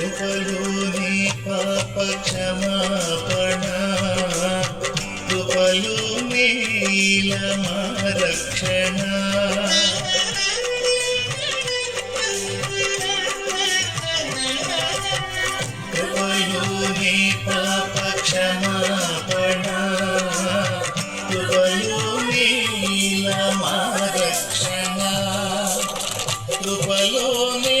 కృపలో నీ పాప క్షమాపణ కృపలో నీల రక్షణ కృపలో నీ పాప క్షమాపణ కృపలో నీల రక్షణ కృపలోనే